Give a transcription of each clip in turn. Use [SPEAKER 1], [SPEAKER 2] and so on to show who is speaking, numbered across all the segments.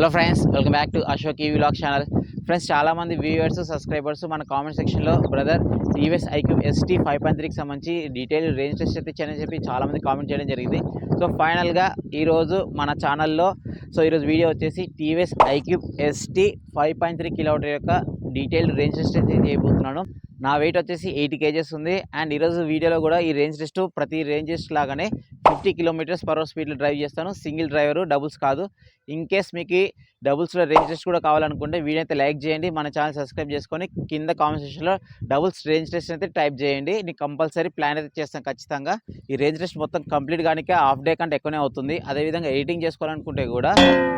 [SPEAKER 1] Hello friends welcome back to Ashok ఈ vlog channel friends చాలామంది viewers subscribers మన comment సెక్షన్లో brother TVS IQ ST five point త్రీకి సంబంధించి డీటెయిల్ రేంజ్ టెస్ట్ అయితే ఇచ్చానని చెప్పి చాలా మంది కామెంట్ చేయడం జరిగింది. సో ఫైనల్గా ఈరోజు మన ఛానల్లో సో ఈరోజు వీడియో వచ్చేసి TVS iQube ST five point three kilometre యొక్క డీటెయిల్ రేంజ్ టెస్ట్ అయితే చేయబోతున్నాను. నా వెయిట్ వచ్చేసి ఎయిటీ కేజెస్ ఉంది. అండ్ ఈరోజు వీడియోలో కూడా ఈ రేంజ్ టెస్ట్ ప్రతి రేంజ్ టెస్ట్ లాగానే ఫిఫ్టీ కిలోమీటర్స్ పర్ అవర్ స్పీడ్లో డ్రైవ్ చేస్తాను. సింగిల్ డ్రైవరు డబుల్స్ కాదు. ఇన్ కేస్ మీకు డబుల్స్లో రేంజ్ టెస్ట్ కూడా కావాలనుకుంటే వీడియో అయితే లైక్ చేయండి మన ఛానల్ సబ్స్క్రైబ్ చేసుకొని కింద కామెంట్ సెక్షన్లో డబుల్స్ రేంజ్ టెస్ట్ అయితే టైప్ చేయండి. నేను కంపల్సరీ ప్లాన్ అయితే చేస్తాను ఖచ్చితంగా. ఈ రేంజ్ టెస్ట్ మొత్తం కంప్లీట్ కానీ హాఫ్ డే కంటే ఎక్కువనే అవుతుంది. అదేవిధంగా ఎడిటింగ్ చేసుకోవాలనుకుంటే కూడా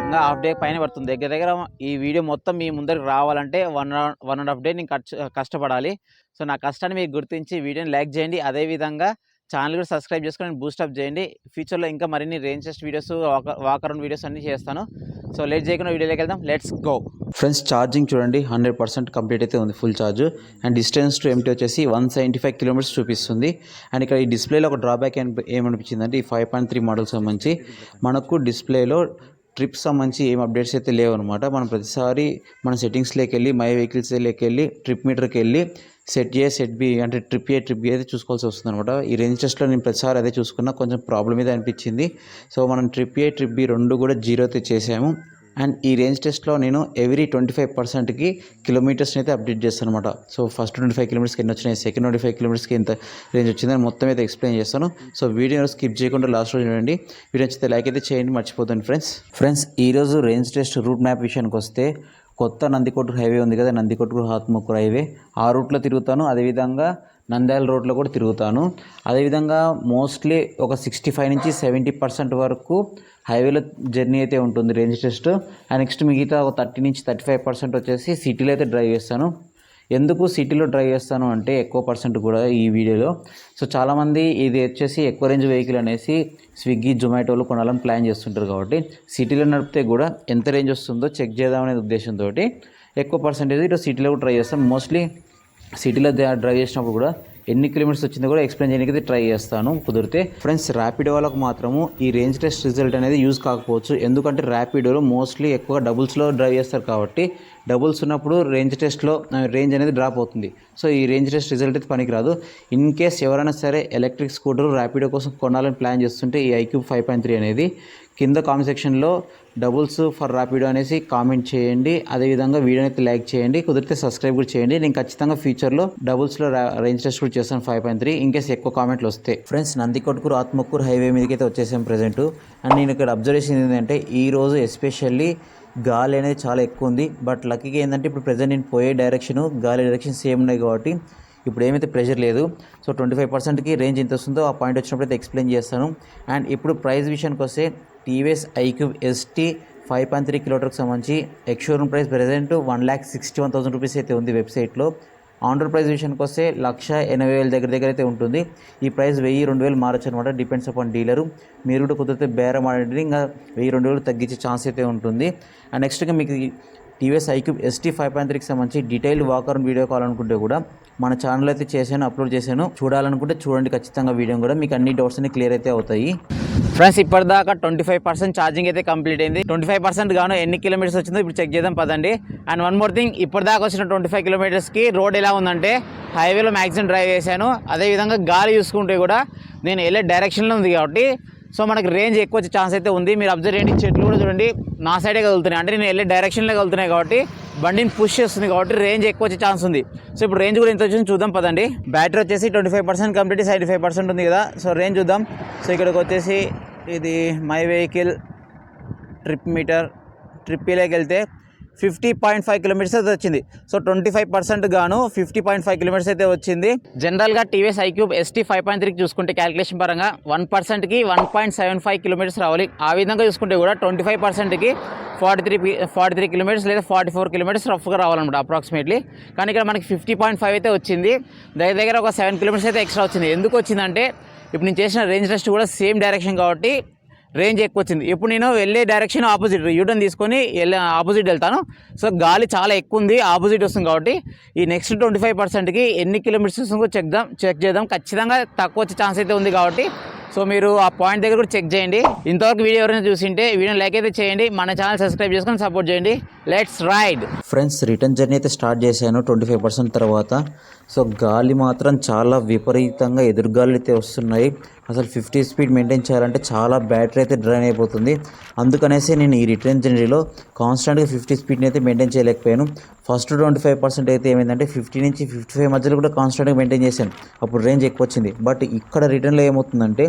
[SPEAKER 1] ఇంకా హాఫ్ డే పైన పడుతుంది. దగ్గర దగ్గర ఈ వీడియో మొత్తం మీ ముందరికి రావాలంటే one one and half day నేను కష్టపడాలి. సో నా కష్టాన్ని మీరు గుర్తించి వీడియోని లైక్ చేయండి. అదేవిధంగా ఛానల్ కూడా సబ్స్క్రైబ్ చేసుకొని బూస్టప్ చేయండి. ఫ్యూచర్లో ఇంకా మరిన్ని range test videos walk around videos అన్ని చేస్తాను. సో లేట్ చేయకుండా వీడియోలోకి వెళ్దాం. లెట్స్ గో ఫ్రెండ్స్ ఛార్జింగ్ చూడండి. హండ్రెడ్ పర్సెంట్ కంప్లీట్ అయితే ఉంది. Full charge and distance to empty వచ్చేసి వన్ సెవెంటీ ఫైవ్ కిలోమీటర్స్ చూపిస్తుంది. అండ్ ఇక్కడ ఈ డిస్ప్లేలో ఒక డ్రాబ్యాక్ ఏమనిపించిందంటే ఈ ఫైవ్ పాయింట్ త్రీ మోడల్ సంబంధించి మనకు డిస్ప్లేలో ట్రిప్ సంబంధించి ఏం అప్డేట్స్ అయితే లేవు అనమాట మనం ప్రతిసారి మన సెట్టింగ్స్లోకి వెళ్ళి మై వెహికల్స్లోకి వెళ్ళి ట్రిప్ మీటర్కి వెళ్ళి సెట్ ఏ సెట్ బి అంటే ట్రిప్ ఏ ట్రిప్ బి అయితే చూసుకోవాల్సి వస్తుంది అనమాట ఈ రేంజ్ టెస్ట్లో నేను ప్రతిసారి అదే చూసుకున్నా కొంచెం ప్రాబ్లమ్ అయితే అనిపించింది. సో మనం ట్రిప్ ఏ ట్రిప్ బి రెండు కూడా జీరో అయితే చేసాము. అండ్ ఈ రేంజ్ టెస్ట్లో నేను ఎవ్రీ ట్వంటీ ఫైవ్ పర్సెంట్కి కిలోమీటర్స్ని అయితే అప్డేట్ చేస్తాను అనమాట సో ఫస్ట్ ట్వంటీ ఫైవ్ కిలోమీటర్స్కి ఎన్ని వచ్చినాయి సెకండ్ ట్వంటీ ఫైవ్ కిలోమీటర్స్కి ఎంత రేంజ్ వచ్చిందని మొత్తం అయితే ఎక్స్ప్లెయిన్ చేస్తాను. సో వీడియో స్కిప్ చేయకుండా లాస్ట్ రోజు చూడండి. వీడియో నచ్చితే లైక్ అయితే చేయండి మర్చిపోతుంది ఫ్రెండ్స్. ఫ్రెండ్స్ ఈరోజు రేంజ్ టెస్ట్ రూట్ మ్యాప్ విషయానికి వస్తే కొత్త నందికొట్టు హైవే ఉంది కదా నందికొట్టు హాత్మకూరు హైవే. ఆ రూట్లో తిరుగుతాను. అదేవిధంగా నంద్యాల రోడ్లో కూడా తిరుగుతాను. అదేవిధంగా మోస్ట్లీ ఒక సిక్స్టీ ఫైవ్ నుంచి సెవెంటీ పర్సెంట్ వరకు హైవేలో జర్నీ అయితే ఉంటుంది రేంజ్ టెస్ట్. అండ్ నెక్స్ట్ మిగతా ఒక థర్టీ నుంచి థర్టీ ఫైవ్ పర్సెంట్ వచ్చేసి సిటీలో అయితే డ్రైవ్ చేస్తాను. ఎందుకు సిటీలో డ్రైవ్ చేస్తాను అంటే ఎక్కువ పర్సెంట్ కూడా ఈ వీడియోలో. సో చాలామంది ఇది వచ్చేసి ఎక్కువ రేంజ్ వెహికల్ అనేసి స్విగ్గీ జొమాటోలో కొనాలని ప్లాన్ చేస్తుంటారు కాబట్టి సిటీలో నడిపితే కూడా ఎంత రేంజ్ వస్తుందో చెక్ చేద్దామనే ఉద్దేశంతో ఎక్కువ పర్సెంటేజ్ ఇటు సిటీలో ట్రై చేస్తాను మోస్ట్లీ సిటీలో డ్రైవ్ చేసినప్పుడు కూడా ఎన్ని కిలోమీటర్స్ వచ్చిందో కూడా ఎక్స్ప్లెయిన్ చేయడానికి ట్రై చేస్తాను. కుదిరితే ఫ్రెండ్స్ ర్యాపిడో వాళ్ళకు మాత్రము ఈ రేంజ్ టెస్ట్ రిజల్ట్ అనేది యూజ్ కాకపోవచ్చు. ఎందుకంటే ర్యాపిడోలో మోస్ట్లీ ఎక్కువ డబుల్స్లో డ్రైవ్ చేస్తారు కాబట్టి డబుల్స్ ఉన్నప్పుడు రేంజ్ టెస్ట్లో రేంజ్ అనేది డ్రాప్ అవుతుంది. సో ఈ రేంజ్ టెస్ట్ రిజల్ట్ అయితే పనికిరాదు. ఇన్ కేస్ ఎవరైనా సరే ఎలక్ట్రిక్ స్కూటర్ ర్యాపిడో కోసం కొనాలని ప్లాన్ చేస్తుంటే ఈ ఐక్యూబ్ ఫైవ్ పాయింట్ త్రీ అనేది కింద కామెంట్ సెక్షన్లో డబుల్స్ ఫర్ ర్యాపిడో అనేసి కామెంట్ చేయండి. అదేవిధంగా వీడియోని అయితే లైక్ చేయండి. కుదిరితే సబ్స్క్రైబ్ కూడా చేయండి. నేను ఖచ్చితంగా ఫ్యూచర్లో డబుల్స్లో రేంజ్ టెస్ట్ కూడా చేస్తాను ఫైవ్ పాయింట్ త్రీ ఇన్కేస్ ఎక్కువ కామెంట్లు వస్తాయి ఫ్రెండ్స్ నందికొట్కూరు ఆత్మకూరు హైవే మీదకి అయితే వచ్చేసాం ప్రజెంట్ అండ్ నేను ఇక్కడ అబ్జర్వ్ చేసింది ఏంటంటే ఈ రోజు ఎస్పెషల్లీ గాలి అనేది చాలా ఎక్కువ ఉంది. బట్ లక్కీగా ఏంటంటే ఇప్పుడు ప్రజెంట్ నేను పోయే డైరెక్షన్ గాలి డైరెక్షన్ సేమ్ ఉన్నాయి కాబట్టి ఇప్పుడు ఏమైతే ప్రెషర్ లేదు. సో ట్వంటీ ఫైవ్ పర్సెంట్కి రేంజ్ ఎంత వస్తుందో ఆ పాయింట్ వచ్చినప్పుడు అయితే ఎక్స్ప్లెయిన్ చేస్తాను. అండ్ ఇప్పుడు ప్రైస్ విషయానికి వస్తే TVS iQube ST five point three కిలోమీటర్కి సంబంధించి ex showroom price present one lakh sixty one thousand rupees అయితే ఉంది వెబ్సైట్లో. ఆన్ ప్రైస్ విషయానికి వస్తే లక్ష ఎనభై వేల దగ్గర దగ్గర అయితే ఉంటుంది. ఈ ప్రైస్ వెయ్యి రెండు వేలు మారచ్చు అనమాట డిపెండ్స్ అపాన్ డీలరు. మీరు కూడా కుదిరితే బేరం ఆడండి ఇంకా వెయ్యి రెండు వేలు తగ్గించే ఛాన్స్ అయితే ఉంటుంది. అండ్ నెక్స్ట్గా మీకు TVS iQube ST five point త్రీకి సంబంధించి డీటెయిల్ వాకర్ వీడియో కాల్ అనుకుంటే కూడా మన ఛానల్ అయితే చేశాను అప్లోడ్ చేశాను. చూడాలనుకుంటే చూడండి ఖచ్చితంగా వీడియో కూడా. మీకు అన్ని డౌట్స్ అన్ని క్లియర్ అయితే అవుతాయి. ఫ్రెండ్స్ ఇప్పటిదాకా ట్వంటీ ఫైవ్ పర్సెంట్ ఛార్జింగ్ అయితే కంప్లీట్ అయింది. ట్వంటీ ఫైవ్ పర్సెంట్ గాను ఎన్ని కిలోమీటర్స్ వచ్చిందో ఇప్పుడు చెక్ చేద్దాం పదండి. అండ్ వన్ మోర్ థింగ్ ఇప్పటిదాకా వచ్చిన ట్వంటీ ఫైవ్ కిలోమీటర్స్కి రోడ్ ఎలా ఉందంటే హైవేలో మ్యాక్సిమం డ్రైవ్ చేశాను. అదేవిధంగా గాలి చూసుకుంటే కూడా నేను వెళ్ళే డైరెక్షన్లో ఉంది కాబట్టి సో మనకి రేంజ్ ఎక్కువ వచ్చే ఛాన్స్ అయితే ఉంది. మీరు అబ్జర్వ్ చేయండి చెట్లు కూడా చూడండి. నా సైడే కదులుతున్నాయి. అంటే నేను వెళ్ళే డైరెక్షన్లో కదులుతున్నాయి కాబట్టి బండిని పుష్ చేస్తుంది కాబట్టి రేంజ్ ఎక్కువ వచ్చే ఛాన్స్ ఉంది. సో ఇప్పుడు రేంజ్ కూడా ఎంత వచ్చింది చూద్దాం పదండి. బ్యాటరీ వచ్చేసి twenty five percent complete seventy five percent ఉంది కదా. సో రేంజ్ చూద్దాం. సో ఇక్కడికి వచ్చేసి ఇది మై వెహికల్ ట్రిప్ మీటర్ ట్రిప్పీలోకి వెళ్తే ఫిఫ్టీ పాయింట్ ఫైవ్ కిలోమీటర్స్ అయితే వచ్చింది. సో ట్వంటీ ఫైవ్ పర్సెంట్ గాను ఫిఫ్టీ పాయింట్ ఫైవ్ కిలోమీటర్స్ అయితే వచ్చింది. జనరల్గా TVS iQube ST five point త్రీకి చూసుకుంటే క్యాలిక్యులేషన్ పరంగా వన్ పర్సెంట్కి one point seven five kilometres రావాలి. ఆ విధంగా చూసుకుంటే కూడా ట్వంటీ ఫైవ్ పర్సెంట్కి forty three forty three kilometres లేదా ఫార్టీ ఫోర్ కిలోమీటర్స్ రఫ్గా రావాలన్నమాట అప్రాక్సిమేట్లీ. కానీ ఇక్కడ మనకి ఫిఫ్టీ పాయింట్ ఫైవ్ అయితే వచ్చింది. దగ్గర దగ్గర ఒక సెవెన్ కిలోమీటర్స్ అయితే ఎక్స్ట్రా వచ్చింది. ఎందుకు వచ్చిందంటే ఇప్పుడు నేను చేసిన రేంజ్ టెస్ట్ కూడా సేమ్ డైరెక్షన్ కాబట్టి రేంజ్ ఎక్కువ వచ్చింది ఇప్పుడు నేను వెళ్ళే డైరెక్షన్ ఆపోజిట్. యూటర్న్ తీసుకొని వెళ్ళే ఆపోజిట్ వెళ్తాను. సో గాలి చాలా ఎక్కువ ఉంది ఆపోజిట్ వస్తుంది కాబట్టి ఈ నెక్స్ట్ ట్వంటీ ఫైవ్ పర్సెంట్కి ఎన్ని కిలోమీటర్స్ వస్తుందో చెక్దాం చెక్ చేద్దాం. ఖచ్చితంగా తక్కువ వచ్చే ఛాన్స్ అయితే ఉంది కాబట్టి. సో మీరు ఆ పాయింట్ దగ్గర కూడా చెక్ చేయండి. ఇంతవరకు వీడియో ఎవరైనా చూసింటే వీడియో లైక్ అయితే చేయండి. మన ఛానల్ సబ్స్క్రైబ్ చేసుకొని సపోర్ట్ చేయండి. Let's ride.
[SPEAKER 2] Friends return journey అయితే స్టార్ట్ చేశాను ట్వంటీ ఫైవ్ పర్సెంట్ తర్వాత. సో గాలి మాత్రం చాలా విపరీతంగా ఎదురుగాలు అయితే వస్తున్నాయి. అసలు ఫిఫ్టీ స్పీడ్ మెయింటైన్ చేయాలంటే చాలా బ్యాటరీ అయితే డ్రైన్ అయిపోతుంది. అందుకనేసి నేను ఈ రిటర్న్ జర్నీలో కాన్స్టెంట్గా ఫిఫ్టీ స్పీడ్ని అయితే మెయింటైన్ చేయలేకపోయాను. ఫస్ట్ ట్వంటీ ఫైవ్ పర్సెంట్ అయితే ఏమైందంటే ఫిఫ్టీ నుంచి ఫిఫ్టీ ఫైవ్ మధ్యలో కూడా కాన్స్టెంట్గా మెయింటైన్ చేశాను. అప్పుడు రేంజ్ ఎక్కువ వచ్చింది. బట్ ఇక్కడ రిటర్న్లో ఏమవుతుందంటే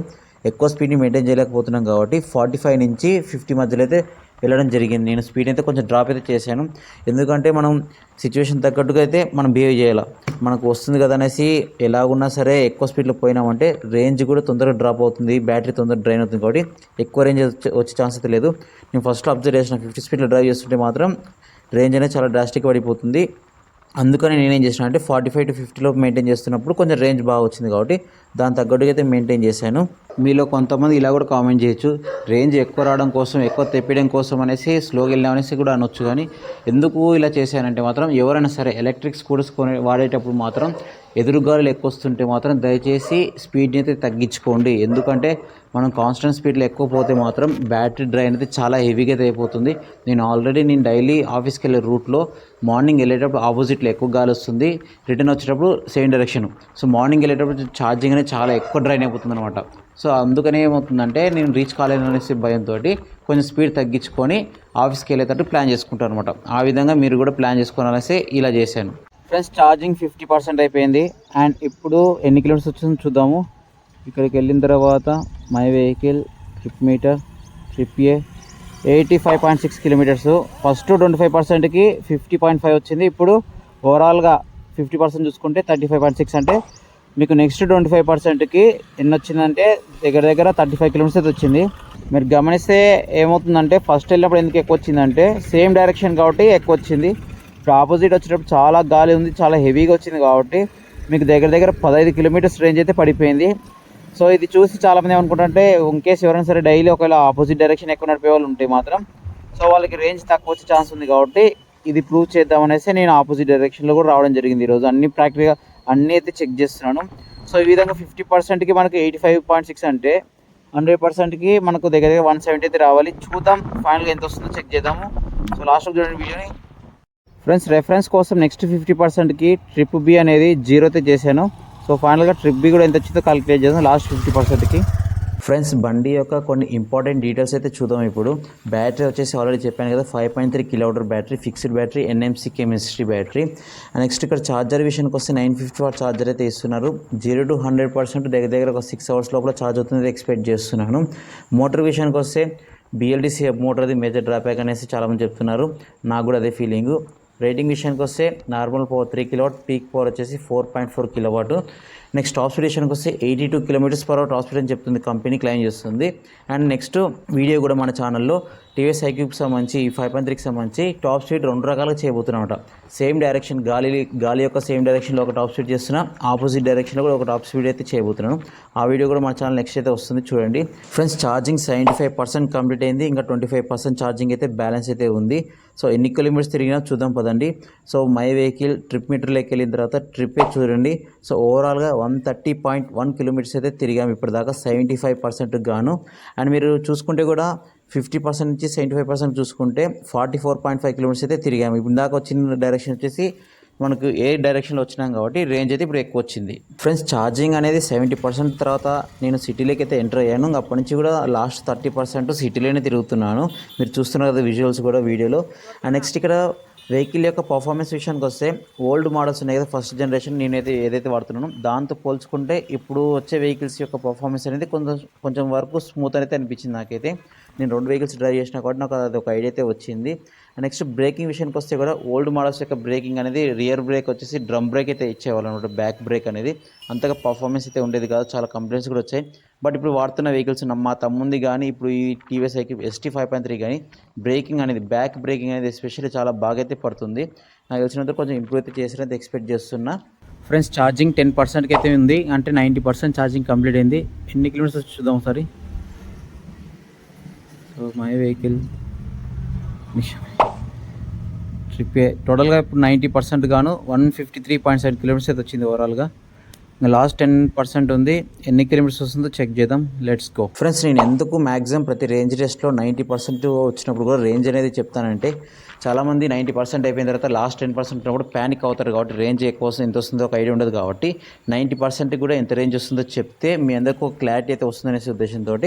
[SPEAKER 2] ఎక్కువ స్పీడ్ని మెయింటైన్ చేయలేకపోతున్నాం కాబట్టి ఫార్టీ ఫైవ్ నుంచి ఫిఫ్టీ మధ్యలో అయితే వెళ్ళడం జరిగింది. నేను స్పీడ్ అయితే కొంచెం డ్రాప్ అయితే చేశాను. ఎందుకంటే మనం సిచ్యువేషన్ తగ్గట్టుగా అయితే మనం బిహేవ్ చేయాలి. మనకు వస్తుంది కదా అనేసి ఎలాగున్నా సరే ఎక్కువ స్పీడ్లో పోయినామంటే రేంజ్ కూడా తొందరగా డ్రాప్ అవుతుంది. బ్యాటరీ తొందరగా డ్రైన్ అవుతుంది కాబట్టి ఎక్కువ రేంజ్ వచ్చే- వచ్చే ఛాన్స్ అయితే లేదు. నేను ఫస్ట్ అబ్జర్వ్ చేసిన ఫిఫ్టీ స్పీడ్లో డ్రైవ్ చేస్తుంటే మాత్రం రేంజ్ అనేది చాలా డ్రాస్టిక్ పడిపోతుంది. అందుకని నేనేం చేసిన అంటే ఫార్టీ ఫైవ్ టు ఫిఫ్టీలో మెయింటైన్ చేస్తున్నప్పుడు కొంచెం రేంజ్ బాగా వచ్చింది కాబట్టి దాని తగ్గట్టుగా అయితే మెయింటైన్ చేశాను. మీలో కొంతమంది ఇలా కూడా కామెంట్ చేయొచ్చు. రేంజ్ ఎక్కువ రావడం కోసం ఎక్కువ తెప్పడం కోసం అనేసి స్లోగా వెళ్ళాం అనేసి కూడా అనొచ్చు కానీ ఎందుకు ఇలా చేశానంటే మాత్రం ఎవరైనా సరే ఎలక్ట్రిక్ స్కూటర్స్ కొని వాడేటప్పుడు మాత్రం ఎదురుగాలు ఎక్కువ వస్తుంటే మాత్రం దయచేసి స్పీడ్ని అయితే తగ్గించుకోండి. ఎందుకంటే మనం కాన్స్టెంట్ స్పీడ్లో ఎక్కువ పోతే మాత్రం బ్యాటరీ డ్రైన్ అయితే చాలా హెవీగా అయితే అయిపోతుంది. నేను ఆల్రెడీ నేను డైలీ ఆఫీస్కి వెళ్ళే రూట్లో మార్నింగ్ వెళ్ళేటప్పుడు ఆపోజిట్లో ఎక్కువ గాలి వస్తుంది. రిటర్న్ వచ్చేటప్పుడు సేమ్ డైరెక్షన్. సో మార్నింగ్ వెళ్ళేటప్పుడు ఛార్జింగ్ అనేది చాలా ఎక్కువ డ్రైన్ అయిపోతుంది అనమాట సో అందుకనే ఏమవుతుందంటే నేను రీచ్ కాలేను అనేసి భయంతో కొంచెం స్పీడ్ తగ్గించుకొని ఆఫీస్కి వెళ్ళేటట్టు ప్లాన్ చేసుకుంటాను అనమాట ఆ విధంగా మీరు కూడా ప్లాన్ చేసుకోవాలనేసి ఇలా చేశాను. ఫ్రెండ్స్ ఛార్జింగ్ ఫిఫ్టీ పర్సెంట్ అయిపోయింది. అండ్ ఇప్పుడు ఎన్ని కిలోమీటర్స్ వచ్చిందో చూద్దాము. ఇక్కడికి వెళ్ళిన తర్వాత my vehicle trip meter trip A eighty five point six kilometres first twenty five పర్సెంట్కి ఫిఫ్టీ పాయింట్ ఫైవ్ వచ్చింది. ఇప్పుడు ఓవరాల్గా ఫిఫ్టీ పర్సెంట్ చూసుకుంటే థర్టీ ఫైవ్ పాయింట్ సిక్స్ అంటే మీకు నెక్స్ట్ ట్వంటీ ఫైవ్ పర్సెంట్కి ఎన్ని వచ్చిందంటే దగ్గర దగ్గర థర్టీ ఫైవ్ కిలోమీటర్స్ అయితే వచ్చింది. మీరు గమనిస్తే ఏమవుతుందంటే ఫస్ట్ వెళ్ళినప్పుడు ఎందుకు ఎక్కువ వచ్చిందంటే సేమ్ డైరెక్షన్ కాబట్టి ఎక్కువ వచ్చింది. ఇప్పుడు ఆపోజిట్ వచ్చేటప్పుడు చాలా గాలి ఉంది చాలా హెవీగా వచ్చింది కాబట్టి మీకు దగ్గర దగ్గర పదహైదు కిలోమీటర్స్ రేంజ్ అయితే పడిపోయింది. సో ఇది చూసి చాలామంది ఏమనుకుంటుంటే ఇంకేస్ ఎవరైనా సరే డైలీ ఒకవేళ ఆపోజిట్ డైరెక్షన్ ఎక్కువ నడిపే వాళ్ళు ఉంటే మాత్రం సో వాళ్ళకి రేంజ్ తక్కువ వచ్చే ఛాన్స్ ఉంది కాబట్టి ఇది ప్రూవ్ చేద్దామనేసి నేను ఆపోజిట్ డైరెక్షన్లో కూడా రావడం జరిగింది ఈరోజు. అన్ని ప్రాక్టికల్గా అన్నీ అయితే చెక్ చేస్తున్నాను. సో ఈ విధంగా ఫిఫ్టీ పర్సెంట్కి మనకు ఎయిటీ ఫైవ్ పాయింట్ సిక్స్ అంటే హండ్రెడ్ పర్సెంట్కి మనకు దగ్గర దగ్గర వన్ సెవెంటీ అయితే రావాలి. చూద్దాం ఫైనల్గా ఎంత వస్తుందో చెక్ చేద్దాము. సో లాస్ట్లో చూడండి వీడియోని ఫ్రెండ్స్ రెఫరెన్స్ కోసం నెక్స్ట్ ఫిఫ్టీ పర్సెంట్కి ట్రిప్ బి అనేది జీరోతో చేశాను. సో ఫైనల్గా ట్రిప్ బి కూడా ఎంత వచ్చిందో కాలిక్యులేట్ చేసాను లాస్ట్ ఫిఫ్టీ పర్సెంట్కి ఫ్రెండ్స్ బండి యొక్క కొన్ని ఇంపార్టెంట్ డీటెయిల్స్ అయితే చూద్దాం ఇప్పుడు. బ్యాటరీ వచ్చేసి ఆల్రెడీ చెప్పాను కదా five point three kilometre battery fixed battery NMC chemistry battery next ఇక్కడ ఛార్జర్ విషయానికి వస్తే నైన్ ఫిఫ్టీ వాట్ ఛార్జర్ అయితే ఇస్తున్నారు. జీరో టు హండ్రెడ్ పర్సెంట్ దగ్గర దగ్గర ఒక సిక్స్ అవర్స్ లోపల ఛార్జ్ అవుతుంది ఎక్స్పెక్ట్ చేస్తున్నాను. మోటార్ విషయానికి వస్తే బిఎల్డిసి మోటార్ది మేజర్ డ్రాబ్యాక్ అనేసి చాలామంది చెప్తున్నారు. నాకు కూడా అదే ఫీలింగ్ రేటింగ్ విషయానికి వస్తే normal power three kilowatt peak power వచ్చేసి four point four kilowatt. Next top speed విషయానికి వస్తే eighty two kilometres per hour top speed అని చెప్తుంది కంపెనీ క్లెయిమ్ చేస్తుంది. అండ్ నెక్స్ట్ వీడియో కూడా మన ఛానల్లో టీవీఎస్ ఐక్యూకి సంబంధించి ఫైవ్ పాయింట్ త్రీకి సంబంధించి టాప్ స్పీడ్ రెండు రకాలుగా చేయబోతున్నమాట సేమ్ డైరెక్షన్ గాలి గాలి యొక్క సేమ్ డైరెక్షన్లో ఒక టాప్ స్పీడ్ చేస్తున్నా ఆపోజిట్ డైరెక్షన్లో కూడా ఒక టాప్ స్పీడ్ అయితే చేయబోతున్నాను. ఆ వీడియో కూడా మన ఛానల్ నెక్స్ట్ అయితే వస్తుంది చూడండి. Friends charging seventy five percent complete అయింది ఇంకా ట్వంటీ ఫైవ్ పర్సెంట్ ఛార్జింగ్ అయితే బ్యాలెన్స్ అయితే ఉంది. సో ఎన్ని కిలోమీటర్స్ తిరిగినా చూద్దాం పదండి. సో మై వెహికల్ ట్రిప్ మీటర్లోకి వెళ్ళిన తర్వాత ట్రిప్పే చూడండి. సో ఓవరాల్గా one thirty point one kilometres అయితే తిరిగాము ఇప్పటిదాకా సెవెంటీ ఫైవ్ పర్సెంట్ గాను. అండ్ మీరు చూసుకుంటే కూడా ఫిఫ్టీ పర్సెంట్ నుంచి సెవెంటీ ఫైవ్ పర్సెంట్ చూసుకుంటే forty four point five kilometres అయితే తిరిగాము ఇప్పుడు దాకా వచ్చిన డైరెక్షన్ వచ్చేసి మనకు ఏ డైరెక్షన్లో వచ్చినాం కాబట్టి రేంజ్ అయితే ఇప్పుడు ఎక్కువ వచ్చింది. ఫ్రెండ్స్ ఛార్జింగ్ అనేది సెవెంటీ పర్సెంట్ తర్వాత నేను సిటీలోకి అయితే ఎంటర్ అయ్యాను. అప్పటి నుంచి కూడా లాస్ట్ థర్టీ పర్సెంట్ సిటీలోనే తిరుగుతున్నాను. మీరు చూస్తున్నారు కదా విజువల్స్ కూడా వీడియోలో. అండ్ నెక్స్ట్ ఇక్కడ వెహికల్ యొక్క పర్ఫార్మెన్స్ విషయానికి వస్తే ఓల్డ్ మోడల్స్ ఉన్నాయి కదా ఫస్ట్ జనరేషన్ నేనైతే ఏదైతే వాడుతున్నానో దాంతో పోల్చుకుంటే ఇప్పుడు వచ్చే వెహికల్స్ యొక్క పర్ఫార్మెన్స్ అనేది కొంచెం కొంచెం వరకు స్మూత్ అయితే అనిపించింది నాకైతే. నేను రెండు వెహికల్స్ డ్రైవ్ చేసిన కాబట్టి నాకు అది ఒక ఐడియా అయితే వచ్చింది. నెక్స్ట్ బ్రేకింగ్ విషయానికి వస్తే కూడా ఓల్డ్ మోడల్స్ యొక్క బ్రేకింగ్ అనేది రియర్ బ్రేక్ వచ్చేసి డ్రమ్ బ్రేక్ అయితే ఇచ్చేవాళ్ళు అనమాట బ్యాక్ బ్రేక్ అనేది. అంతగా పర్ఫార్మెన్స్ అయితే ఉండేది కాదు చాలా కంప్లైంట్స్ కూడా వచ్చాయి. బట్ ఇప్పుడు వాడుతున్న వెహికల్స్ మా తమ్ముంది కానీ ఇప్పుడు ఈ టీవీఎస్ ఐకి ఎస్టీ ఫైవ్ పాయింట్ త్రీ కానీ బ్రేకింగ్ అనేది బ్యాక్ బ్రేకింగ్ అనేది ఎస్పెషల్లీ చాలా బాగా అయితే పడుతుంది. నాకు తెలిసినంత కొంచెం ఇంప్రూవ్ అయితే చేసినట్టు ఎక్స్పెక్ట్ చేస్తున్నా. ఫ్రెండ్స్ ఛార్జింగ్ టెన్ పర్సెంట్కి అయితే ఉంది. అంటే నైంటీ పర్సెంట్ ఛార్జింగ్ కంప్లీట్ అయింది. ఎన్ని కిలోమీటర్స్ చూద్దాం ఒకసారి? సో మై వెహికల్ ట్రిప్ టోటల్గా ఇప్పుడు నైంటీ పర్సెంట్ గాను one fifty three point seven kilometres అయితే వచ్చింది ఓవరాల్గా
[SPEAKER 1] లాస్ట్ టెన్ పర్సెంట్ ఉంది. ఎన్ని కిలోమీటర్స్ వస్తుందో చెక్ చేద్దాం. లెట్స్ గో
[SPEAKER 2] ఫ్రెండ్స్ నేను ఎందుకు మ్యాక్సిమం ప్రతి రేంజ్ టెస్ట్లో నైంటీ పర్సెంట్ వచ్చినప్పుడు కూడా రేంజ్ అనేది చెప్తానంటే చాలామంది నైంటీ పర్సెంట్ అయిపోయిన తర్వాత లాస్ట్ టెన్ పర్సెంట్ ఉన్నప్పుడు ప్యానిక్ అవుతారు కాబట్టి రేంజ్ ఎక్కువ వస్తుంది ఎంత వస్తుందో ఒక ఐడియా ఉండదు కాబట్టి నైంటీ పర్సెంట్ కూడా ఎంత రేంజ్ వస్తుందో చెప్తే మీ అందరికీ ఒక క్లారిటీ అయితే వస్తుందనే ఉద్దేశంతో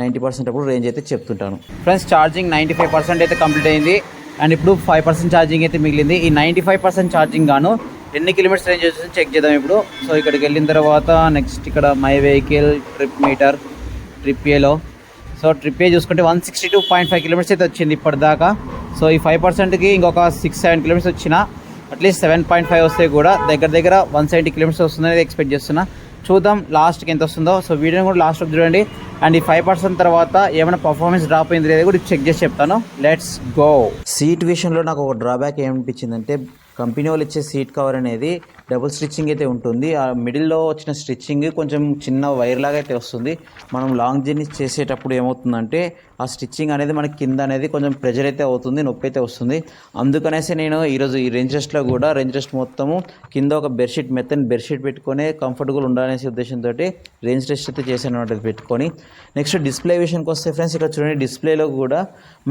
[SPEAKER 2] నైంటీ పర్సెంట్ అప్పుడు రేంజ్ అయితే చెప్తుంటాను.
[SPEAKER 1] Friends charging ninety five percent అయితే కంప్లీట్ అయింది. అండ్ ఇప్పుడు ఫైవ్ పర్సెంట్ ఛార్జింగ్ అయితే మిగిలింది. ఈ నైంటీ ఫైవ్ పర్సెంట్ ఛార్జింగ్ గాను ఎన్ని కిలోమీటర్స్ రేంజ్ వచ్చేసి చెక్ చేద్దాం ఇప్పుడు. సో ఇక్కడికి వెళ్ళిన తర్వాత నెక్స్ట్ ఇక్కడ my vehicle trip meter trip ఏలో సో ట్రిప్ ఏ చూసుకుంటే one sixty two point five kilometres అయితే వచ్చింది ఇప్పటిదాకా. సో ఈ ఫైవ్ పర్సెంట్కి ఇంకొక సిక్స్ సెవెన్ కిలోమీటర్స్ వచ్చిన at least seven point five వస్తే కూడా దగ్గర దగ్గర వన్ సెవెంటీ కిలోమీటర్స్ వస్తుందని ఎక్స్పెక్ట్ చేస్తున్నా. చూద్దాం లాస్ట్కి ఎంత వస్తుందో. సో వీడియోని కూడా లాస్ట్ చూడండి. అండ్ ఈ ఫైవ్ పర్సెంట్ తర్వాత ఏమైనా పర్ఫార్మెన్స్ డ్రాప్ అయింది లేదా కూడా చెక్ చేసి చెప్తాను. లెట్స్ గో
[SPEAKER 2] సీట్ విషయంలో నాకు ఒక డ్రాబ్యాక్ ఏమనిపించిందంటే కంపెనీ వాళ్ళు ఇచ్చే సీట్ కవర్ అనేది డబుల్ స్టిచ్చింగ్ అయితే ఉంటుంది. ఆ మిడిల్లో వచ్చిన స్టిచ్చింగ్ కొంచెం చిన్న వైర్ లాగా అయితే వస్తుంది. మనం లాంగ్ జర్నీ చేసేటప్పుడు ఏమవుతుందంటే ఆ స్టిచ్చింగ్ అనేది మనకి కింద అనేది కొంచెం ప్రెజర్ అయితే అవుతుంది నొప్పి అయితే వస్తుంది. అందుకనేసి నేను ఈరోజు ఈ రేంజ్ రెస్ట్లో కూడా రేంజ్ రెస్ట్ మొత్తము కింద ఒక బెడ్షీట్ మెత్తని బెడ్షీట్ పెట్టుకొని కంఫర్టబుల్ ఉండాలనేసి ఉద్దేశంతో రేంజ్ రెస్ట్ అయితే చేశాను అన్నమాట పెట్టుకొని. నెక్స్ట్ డిస్ప్లే విషయానికి వస్తే ఫ్రెండ్స్ ఇక్కడ చూడండి డిస్ప్లేలో కూడా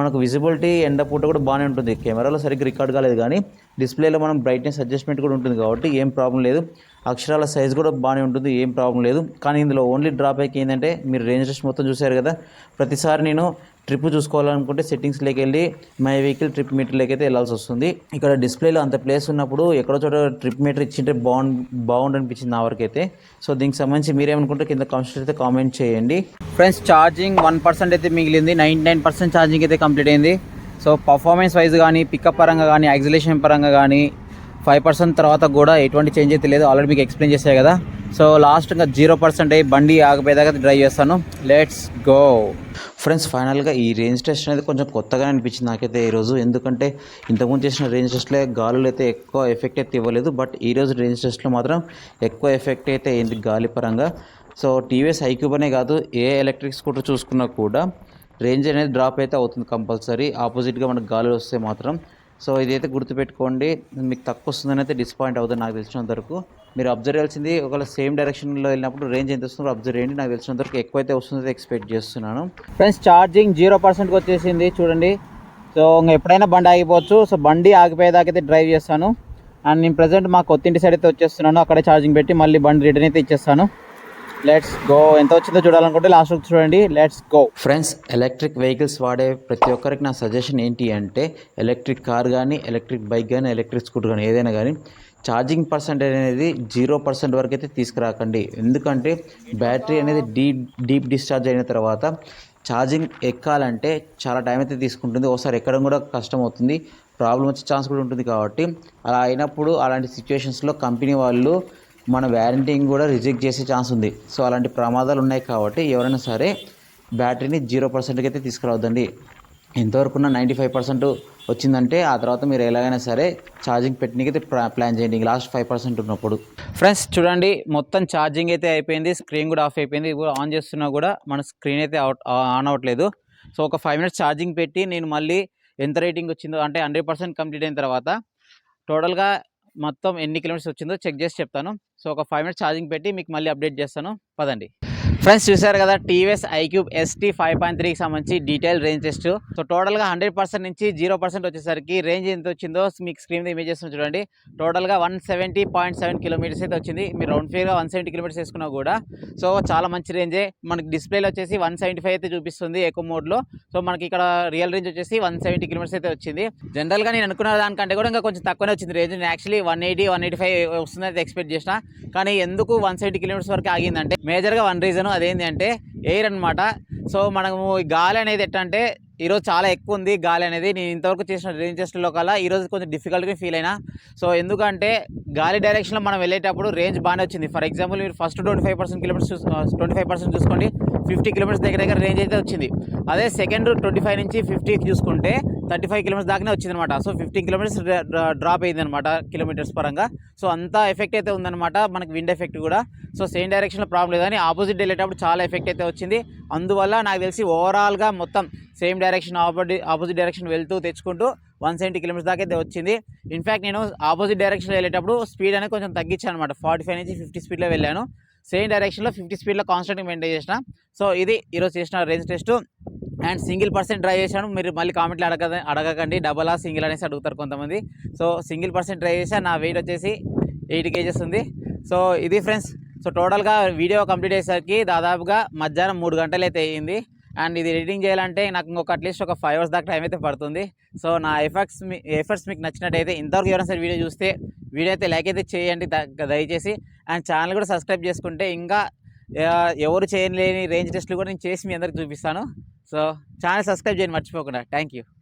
[SPEAKER 2] మనకు విజిబిలిటీ ఎండ పూట కూడా బాగానే ఉంటుంది. కెమెరాలో సరిగ్గా రికార్డ్ కాలేదు కానీ డిస్ప్లేలో మనం బ్రైట్నెస్ అడ్జస్ట్మెంట్ కూడా ఉంటుంది కాబట్టి ఏం ప్రాబ్లం లేదు. అక్షరాల సైజ్ కూడా బాగానే ఉంటుంది ఏం ప్రాబ్లం లేదు. కానీ ఇందులో ఓన్లీ డ్రాబ్యాక్ ఏంటంటే మీరు రేంజ్ రెస్ట్ మొత్తం చూశారు కదా ప్రతిసారి నేను ట్రిప్ చూసుకోవాలనుకుంటే సెట్టింగ్స్లోకి వెళ్ళి మై వెహికల్ ట్రిప్ మీటర్లోకి అయితే వెళ్ళాల్సి వస్తుంది. ఇక్కడ డిస్ప్లేలో అంత ప్లేస్ ఉన్నప్పుడు ఎక్కడో చోట ట్రిప్ మీటర్ ఇచ్చింటే బాగుండు బాగుండు అనిపించింది నా వరకు అయితే. సో దీనికి సంబంధించి మీరేమనుకుంటే కింద కామెంట్స్ అయితే కామెంట్ చేయండి.
[SPEAKER 1] ఫ్రెండ్స్ ఛార్జింగ్ వన్ పర్సెంట్ అయితే మిగిలింది నైంటీ నైన్ పర్సెంట్ ఛార్జింగ్ అయితే కంప్లీట్ అయింది. సో పర్ఫార్మెన్స్ వైజ్ కానీ పికప్ పరంగా కానీ యాక్సిలేషన్ పరంగా కానీ ఫైవ్ పర్సెంట్ తర్వాత కూడా ఎటువంటి చేంజ్ అయితే లేదు. ఆల్రెడీ మీకు ఎక్స్ప్లెయిన్ చేసే కదా. సో లాస్ట్ ఇంకా జీరో పర్సెంట్ అయ్యి బండి ఆగిపోయేదాకా డ్రైవ్ చేస్తాను. లెట్స్ గో
[SPEAKER 2] ఫ్రెండ్స్ ఫైనల్గా ఈ రేంజ్ టెస్ట్ అనేది కొంచెం కొత్తగా అనిపించింది నాకైతే ఈరోజు ఎందుకంటే ఇంతకుముందు చేసిన రేంజ్ టెస్ట్లో గాలులు అయితే ఎక్కువ ఎఫెక్ట్ అయితే ఇవ్వలేదు. బట్ ఈరోజు రేంజ్ టెస్ట్లో మాత్రం ఎక్కువ ఎఫెక్ట్ అయితే అయింది గాలి పరంగా. సో టీవీఎస్ ఐక్యూబ్ అనే కాదు ఏ ఎలక్ట్రిక్ స్కూటర్ చూసుకున్నా కూడా రేంజ్ అనేది డ్రాప్ అయితే అవుతుంది కంపల్సరీ ఆపోజిట్గా మనకు గాలి వస్తే మాత్రం సో ఇదైతే గుర్తుపెట్టుకోండి మీకు తక్కువ వస్తుందని అయితే డిసప్పాయింట్ అవుతుంది నాకు తెలిసినంత వరకు మీరు అబ్జర్వ్ చేయాల్సింది ఒకవేళ సేమ్ డైరెక్షన్లో వెళ్ళినప్పుడు రేంజ్ ఎంత వస్తుందో అబ్జర్వ్ చేయండి నాకు తెలిసినంత వరకు ఎక్కువైతే వస్తుందో ఎక్స్పెక్ట్ చేస్తున్నాను.
[SPEAKER 1] ఫ్రెండ్స్ ఛార్జింగ్ జీరో పర్సెంట్కి వచ్చేసింది చూడండి. సో ఇంకా ఎప్పుడైనా బండి ఆగిపోవచ్చు. సో బండి ఆగిపోయేదాకైతే అయితే డ్రైవ్ చేస్తాను. అండ్ నేను ప్రజెంట్ మా కొత్తింటి సైడ్ అయితే వచ్చేస్తున్నాను అక్కడే ఛార్జింగ్ పెట్టి మళ్ళీ బండి రిటర్న్ అయితే ఇచ్చేస్తాను. లెట్స్ గో ఎంత వచ్చిందో చూడాలనుకుంటే లాస్ట్ చూడండి. Let's go
[SPEAKER 2] friends electric vehicles వాడే ప్రతి ఒక్కరికి నా సజెషన్ ఏంటి అంటే ఎలక్ట్రిక్ కార్ కానీ ఎలక్ట్రిక్ బైక్ కానీ ఎలక్ట్రిక్ స్కూటర్ కానీ ఏదైనా కానీ ఛార్జింగ్ పర్సెంటేజ్ అనేది జీరో పర్సెంట్ వరకు అయితే తీసుకురాకండి. ఎందుకంటే బ్యాటరీ అనేది డీప్ డీప్ డిశ్చార్జ్ అయిన తర్వాత ఛార్జింగ్ ఎక్కాలంటే చాలా టైం అయితే తీసుకుంటుంది. ఒకసారి ఎక్కడం కూడా కష్టం అవుతుంది. ప్రాబ్లం వచ్చే ఛాన్స్ కూడా ఉంటుంది కాబట్టి అలా అయినప్పుడు అలాంటి సిచ్యువేషన్స్లో కంపెనీ వాళ్ళు మన వ్యారంటీని కూడా రిజెక్ట్ చేసే ఛాన్స్ ఉంది. సో అలాంటి ప్రమాదాలు ఉన్నాయి కాబట్టి ఎవరైనా సరే బ్యాటరీని జీరో పర్సెంట్కి అయితే తీసుకురావద్దండి. ఎంతవరకు ఉన్న నైంటీ ఫైవ్ పర్సెంట్ వచ్చిందంటే ఆ తర్వాత మీరు ఎలాగైనా సరే ఛార్జింగ్ పెట్టినకైతే అయితే ప్లాన్ చేయండి. లాస్ట్ ఫైవ్ పర్సెంట్ ఉన్నప్పుడు.
[SPEAKER 1] ఫ్రెండ్స్ చూడండి మొత్తం ఛార్జింగ్ అయితే అయిపోయింది. స్క్రీన్ కూడా ఆఫ్ అయిపోయింది. ఇప్పుడు ఆన్ చేస్తున్నా కూడా మన స్క్రీన్ అయితే అవుట్ ఆన్ అవ్వట్లేదు. సో ఒక ఫైవ్ మినిట్స్ ఛార్జింగ్ పెట్టి నేను మళ్ళీ ఎంత రేటింగ్ వచ్చిందో అంటే హండ్రెడ్ పర్సెంట్ కంప్లీట్ అయిన తర్వాత టోటల్గా మొత్తం ఎన్ని కిలోమీటర్స్ వచ్చిందో చెక్ చేసి చెప్తాను. సో ఒక ఫైవ్ మినిట్స్ ఛార్జింగ్ పెట్టి మీకు మళ్ళీ అప్డేట్ చేస్తాను. పదండి. ఫ్రెండ్స్ చూసారు కదా TVS iQube ST five point త్రీకి సంబంధించి డీటెయిల్ రేంజ్ టెస్ట్. సో టోటల్గా హండ్రెడ్ పర్సెంట్ నుంచి జీరో పర్సెంట్ వచ్చేసరికి రేంజ్ ఎంత వచ్చిందో మీకు స్క్రీన్ మీద ఇమేజెస్ చూడండి. టోటల్గా one seventy point seven kilometres అయితే వచ్చింది. మీరు రౌండ్ ఫిగర్గా వన్ సెవెంటీ కిలోమీటర్స్ వేసుకున్నా కూడా సో చాలా మంచి రేంజే మనకి డిస్ప్లేలో వచ్చేసి వన్ సెవెంటీ ఫైవ్ అయితే చూపిస్తుంది ఎక్కువ మోడ్లో. సో మనకి ఇక్కడ రియల్ రేంజ్ వచ్చేసి వన్ సెవెంటీ కిలోమీటర్స్ అయితే వచ్చింది. జనరల్గా నేను అనుకున్న దానికంటే కూడా ఇంకా కొంచెం తక్కువనే వచ్చింది రేంజ్. నేను actually one eighty one eighty five వస్తుందని అయితే ఎక్స్పెక్ట్ చేసిన. కానీ ఎందుకు వన్ సెవెంటీ కిలోమీటర్స్ వరకు ఆగిందంటే మేజర్గా వన్ రీజన్ అదేంటి అంటే ఎయిర్ అనమాట సో మనము ఈ గాలి అనేది ఎట్టంటే అంటే ఈరోజు చాలా ఎక్కువ ఉంది గాలి అనేది. నేను ఇంతవరకు చేసిన రేంజ్ టెస్ట్లో కల్లా ఈరోజు కొంచెం డిఫికల్ట్గా ఫీల్ అయినా. సో ఎందుకంటే గాలి డైరెక్షన్లో మనం వెళ్ళేటప్పుడు రేంజ్ బాగానే వచ్చింది. ఫర్ ఎగ్జాంపుల్ మీరు first twenty five percent kilometres twenty five percent చూసుకోండి ఫిఫ్టీ కిలోమీటర్స్ దగ్గర దగ్గర రేంజ్ అయితే వచ్చింది. అదే సెకండ్ ట్వంటీ ఫైవ్ నుంచి ఫిఫ్టీ చూసుకుంటే థర్టీ ఫైవ్ కిలోమీటర్స్ దాకానే వచ్చిందనమాట సో ఫిఫ్టీన్ కిలోమీటర్స్ డ్రాప్ అయింది అనమాట కిలోమీటర్స్ పరంగా. సో అంత ఎఫెక్ట్ అయితే ఉందన్నమాట. మనకి విండ్ ఎఫెక్ట్ కూడా. సో సేమ్ డైరెక్షన్లో ప్రాబ్లం లేదని ఆపోజిట్ వెళ్ళేటప్పుడు చాలా ఎఫెక్ట్ అయితే వచ్చింది. అందువల్ల నాకు తెలిసి ఓవరాల్గా మొత్తం same direction opposite opposite direction వెళ్తూ తెచ్చుకుంటూ వన్ సెవెంటీ కిలోమీటర్స్ దాకా అయితే వచ్చింది. ఇన్ఫ్యాక్ట్ నేను ఆపోజిట్ డైరెక్షన్లో వెళ్ళేటప్పుడు స్పీడ్ అనేది కొంచెం తగ్గించాను అనమాట ఫార్టీ ఫైవ్ నుంచి ఫిఫ్టీ స్పీడ్లో వెళ్ళాను సేమ్ డైరెక్షన్లో ఫిఫ్టీ స్పీడ్లో కాన్స్టెంట్గా మెయింటైన్ చేసిన. సో ఇది ఈరోజు చేసిన range test. And single percent try చేశాను. మీరు మళ్ళీ కామెంట్లు అడగ అడగకండి. డబల్ ఆ సింగిల్ అనేసి అడుగుతారు కొంతమంది. సో సింగిల్ పర్సెంట్ ట్రై చేశాను నా వెయిట్ వచ్చేసి ఎయిట్ కేజెస్ ఉంది. సో ఇది ఫ్రెండ్స్ సో టోటల్గా వీడియో కంప్లీట్ అయ్యేసరికి దాదాపుగా మధ్యాహ్నం మూడు గంటలు అయితే అయ్యింది. అండ్ ఇది ఎడిటింగ్ చేయాలంటే నాకు ఇంకొక అట్లీస్ట్ ఒక ఫైవ్ అవర్స్ దాకా టైం అయితే పడుతుంది. సో నా ఎఫర్ట్స్ మీ ఎఫర్ట్స్ మీకు నచ్చినట్టయితే ఇంతవరకు ఎవరైనా సరే వీడియో చూస్తే వీడియో అయితే లైక్ అయితే చేయండి దయచేసి. అండ్ ఛానల్ కూడా సబ్స్క్రైబ్ చేసుకుంటే ఇంకా ఎవరు చేయలేని రేంజ్ టెస్ట్లు కూడా నేను చేసి మీ అందరికి చూపిస్తాను. సో ఛానల్ సబ్స్క్రైబ్ చేయండి మర్చిపోకుండా. Thank you